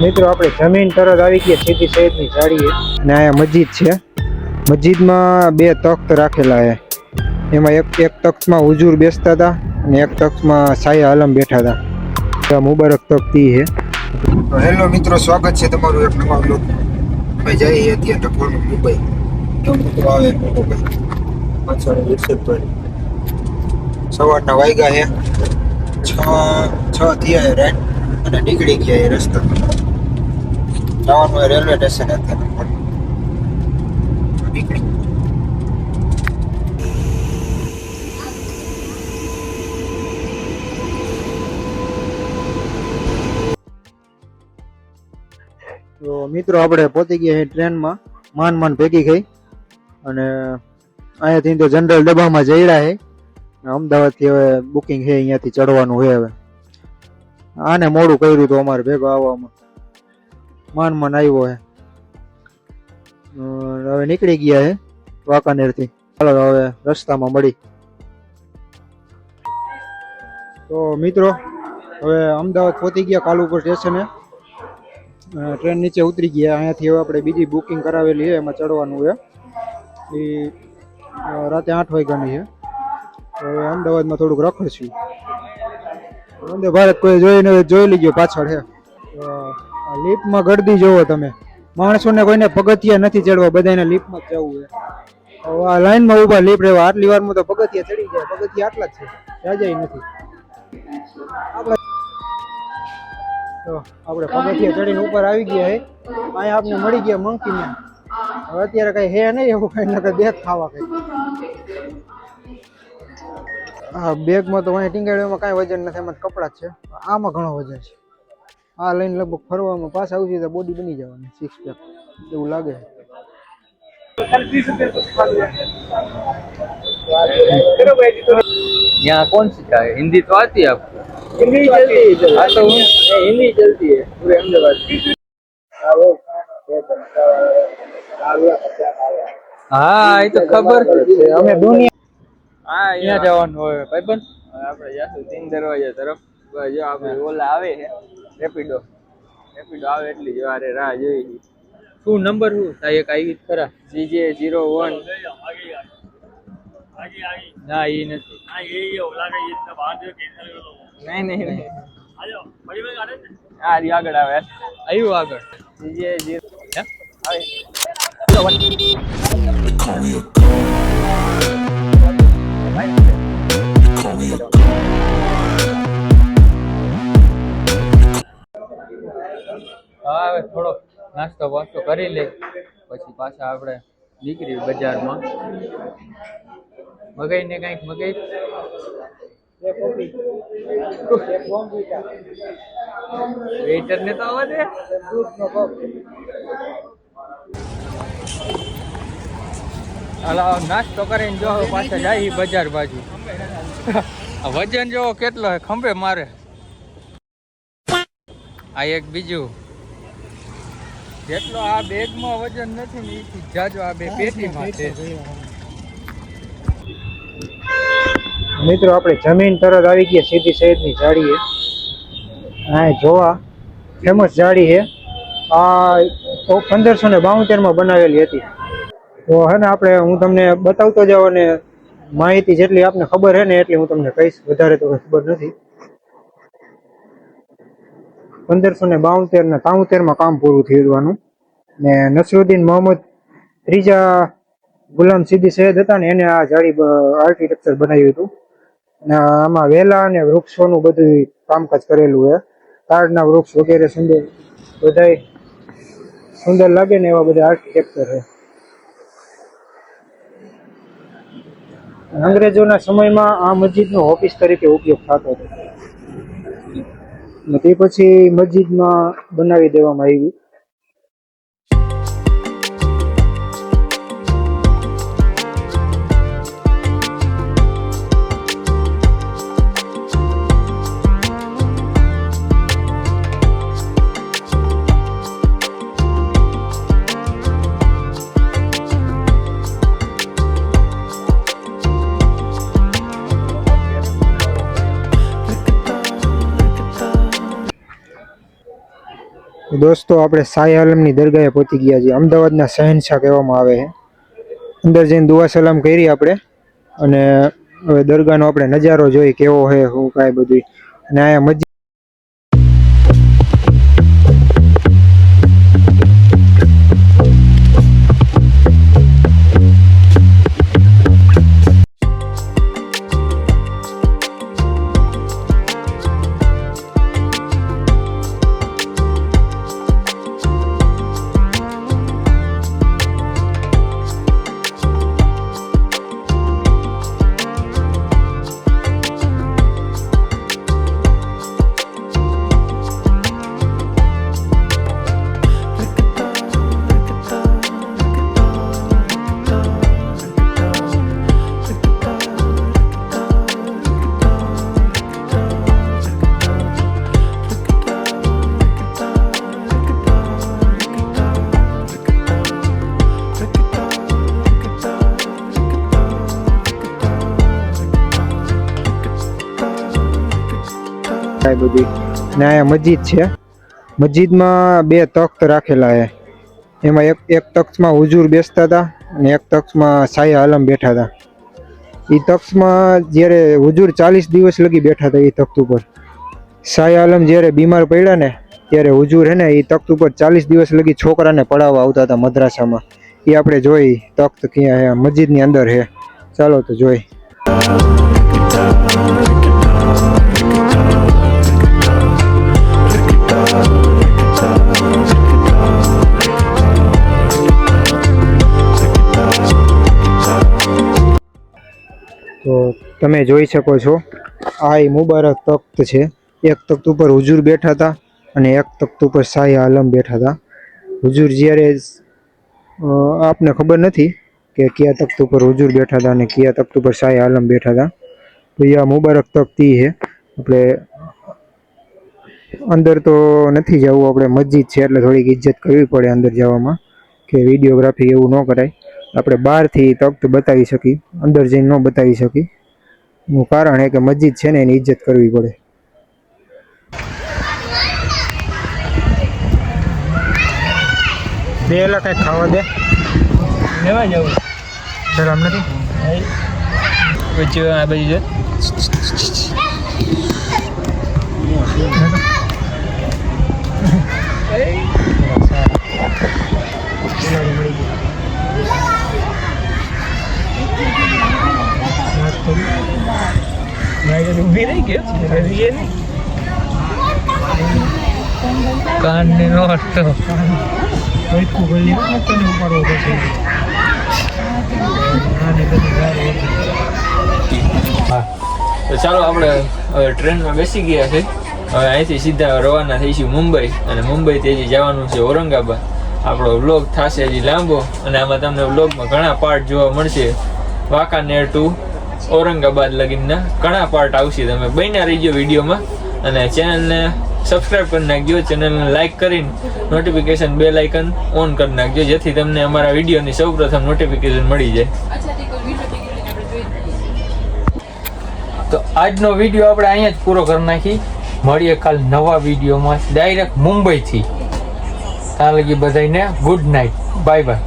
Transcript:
મિત્રો આપણે જમીન તરત આવી ગયા સીધી સૈયદની જાળીએ અને અહીંયા મસ્જિદ છે. મસ્જિદમાં બે તખ્ત રાખેલા છે. એમાં એક એક તખ્તમાં હુજુર બેસતા હતા અને એક તખ્તમાં સાયા આલમ બેઠા હતા. તો મુબારક તખ્ત એ છે. હેલો મિત્રો સ્વાગત છે તમારું એક નવા બ્લોગ અમે જઈએ અત્યારે ટકોર મુંબઈ. તો મિત્રો આવે મુંબઈ પાછળ સવારના વાગ્યા છે. છ છ થયા રાઈટ અને નીકળી ગયા એ રસ્તા. જવાનું રેલવે સ્ટેશન અત્યારે. તો મિત્રો, આપણે પહોંચી ગયા છે ટ્રેનમાં. માન માન ભેગી ગઈ અને અહીંયાથી તો જનરલ ડબ્બામાં જઈડા છે. અમદાવાદથી હવે બુકિંગ છે, અહીંયાથી ચડવાનું છે હવે. આને મોડું કર્યું હતું અમારે ભેગો આવવામાં. માન માન આવ્યો હે. હવે નીકળી ગયા હે વાંકાનેરથી. ચાલો હવે રસ્તામાં મળી. તો મિત્રો, હવે અમદાવાદ પહોંચી ગયા કાલુપુર સ્ટેશને. ટ્રેન નીચે ઉતરી ગયા. અહીંયાથી હવે આપણે બીજી બુકિંગ કરાવેલી છે એમાં ચડવાનું છે એ રાતે આઠ વાગ્યાની છે હવે અમદાવાદમાં થોડુંક રખડશું. વંદે ભારત કોઈ જોઈને જોઈ લીધો પાછળ છે લિફ્ટમાં ગળદી જોવો તમે. માણસોને કોઈને પગથિયા નથી ચડવા બધાને લિફ્ટમાં જ જવું છે. આ લાઈનમાં ઊભા લિફ્ટ રહેવા, આટલી વારમાં તો પગથિયા ચડી જાય, પગથિયા આટલા જ છે. જાજાય નથી. આપણે તો આપણે પગથિયા ચડીને ઉપર આવી ગયા હે. અહીંયા આપને મળી ગયા મંકી મેન હવે અત્યારે કઈ હે નહીં એવું કઈ, નકર બેગ ખાવા કઈ. બેગમાં તો અહીં ટીંગાડવામાં કાંઈ વજન નથી, એમાં કપડાં જ છે. આમાં ઘણો વજન છે. આ લઈને લગભગ ફરવામાં પાછા આવશે તો બોડી બની જવાની સિક્સ પેક એવું લાગે यहाँ कौन सिखा है हिंदी तो आती है आपको हिंदी चलती है हाँ तो उन- हिंदी चलती है पूरे अहमदाबाद હા એ તો ખબર છે અમે દુનિયા હા અહીંયા જવાનું હોય ભાઈબંધ હવે આપણે જાશું તીન દરવાજા તરફ બસ જો આપણે ઓલા આવે છે રેપિડો. રેપિડો આવે એટલી જ, વારે રાહ જોઈ છે. શું નંબર શું? થાય એક આવી ખરા. GJ zero one. ના એ નથી. નહીં નહીં નહીં. આગળ આવે. આવ્યું આગળ. હા, હવે થોડો નાસ્તો વાસ્તો કરી લે. પછી પાછા આપણે નીકળી બજારમાં. મગાઈને કંઈક મગાઈ? વેઇટર ને તો આવવા દે હાલો નાસ્તો કરીને જો પાછા જાય બજાર બાજુ. વજન જો કેટલો ખંભે મારે. આ એક બીજું. જેટલો આ બેગમાં વજન નથી ને એથી જાજો આ બે પેટીમાં છે. મિત્રો આપણે જમીન તરત આવી ગયા સીધી સૈયદની જાળીએ. હા જોવા ફેમસ જાળી છે. આ પંદરસો ને બાવતેરમાં બનાવેલી હતી. તો હે ને આપણે હું તમને બતાવતો જાઉં અને માહિતી જેટલી આપને ખબર છે ને એટલી હું તમને કહીશ. વધારે તો ખબર નથી. પંદરસો ને બાવતેર ને તાવતેરમાં કામ પૂરું થયું ને નસરુદ્દીન મોહમ્મદ ત્રીજા ગુલામ સિદ્દી સૈયદ હતા ને એને આ જાળી આર્કિટેક્ચર બનાવ્યું હતું. અને આમાં વેલા અને વૃક્ષોનું બધું કામકાજ કરેલું છે. તાડના વૃક્ષ વગેરે સુંદર, બધાય સુંદર લાગે ને એવા બધા આર્કિટેક્ચર છે. અંગ્રેજોના સમયમાં આ મસ્જિદનો ઓફિસ તરીકે ઉપયોગ થતો હતો. તે પછી મસ્જિદમાં બનાવી દેવામાં આવી. દોસ્તો, આપણે સાઈ આલમની દરગાહે પહોંચી ગયા છીએ. અમદાવાદના શહેનશાહ કહેવામાં આવે છે. અંદર જઈને દુઆ સલામ કરી આપણે. અને હવે દરગાહનો આપણે નજારો જોઈ કેવો છે, શું કાંઈ બધું અને અહીંયા મસ્જિદ કાંઈ બધી. ને અહીંયા મસ્જિદ છે. મસ્જિદમાં બે તખ્ત રાખેલા છે. એમાં એક એક તખ્તમાં હુજુર બેસતા હતા અને એક તખ્તમાં સાયા આલમ બેઠા હતા. એ તખ્તમાં જ્યારે હુજુર ચાલીસ દિવસ લગી બેઠા હતા એ તખ્ત ઉપર. સાયા આલમ જ્યારે બીમાર પડ્યા ને ત્યારે હુજુર હે ને એ તખ્ત ઉપર ચાલીસ દિવસ લગી છોકરાને પડાવવા આવતા હતા મદ્રાસામાં. એ આપણે જોઈ તખ્ત ક્યાં હે, મસ્જિદની અંદર હે. ચાલો તો જોઈ. તમે જોઈ શકો છો, આ એ મુબારક તખ્ત છે. એક તખ્ત ઉપર હુજુર બેઠા હતા અને એક તખ્ત ઉપર શાહી આલમ બેઠા હતા. હુજુર જ્યારે આપને ખબર નથી કે કયા તખ્ત ઉપર હુજુર બેઠા હતા અને કયા તખ્ત ઉપર શાહી આલમ બેઠા હતા. તો એ આ મુબારક તખ્ત છે. આપણે અંદર તો નથી જવું, આપણે મસ્જિદ છે એટલે થોડીક ઇજ્જત કરવી પડે અંદર જવામાં, કે વિડીયોગ્રાફી એવું ન કરાય. આપણે બહારથી તખ્ત બતાવી શકીએ, અંદર જઈને ન બતાવી શકીએ. એનું કારણ એ કે મસ્જિદ છે ને એની ઇજ્જત કરવી પડે. બે એલા કંઈક ખાવા દે. લેવા જવું. શરમ નથી? પછી આ બાજુ જો રહી ગયો કાન ને નો હટતો હા તો ચાલો આપણે ટ્રેનમાં બેસી ગયા છે. હવે અહીંથી સીધા રવાના થઈશું મુંબઈ અને મુંબઈથી હજી જવાનું છે ઔરંગાબાદ. આપણો વ્લોગ થશે હજી લાંબો અને આમાં તમને વ્લોગમાં ઘણા પાર્ટ જોવા મળશે. વાંકાનેર ટુ ઔરંગાબાદ લગીનના ઘણા પાર્ટ આવશે. તમે બન્યા રહીજો વિડીયોમાં. અને ચેનલને સબસ્ક્રાઇબ કરી નાખજો. ચેનલને લાઇક કરીને નોટિફિકેશન બેલ આઇકન ઓન કરી નાખજો, જેથી તમને અમારા વિડીયોની સૌપ્રથમ નોટિફિકેશન મળી જાય. તો આજનો વીડિયો આપણે અહીંયા જ પૂરો કરી નાખી. મળીએ કાલ નવા વિડીયોમાં. ડાયરેક્ટ મુંબઈથી. ત્યાં લગી બધાને ગુડ નાઇટ બાય બાય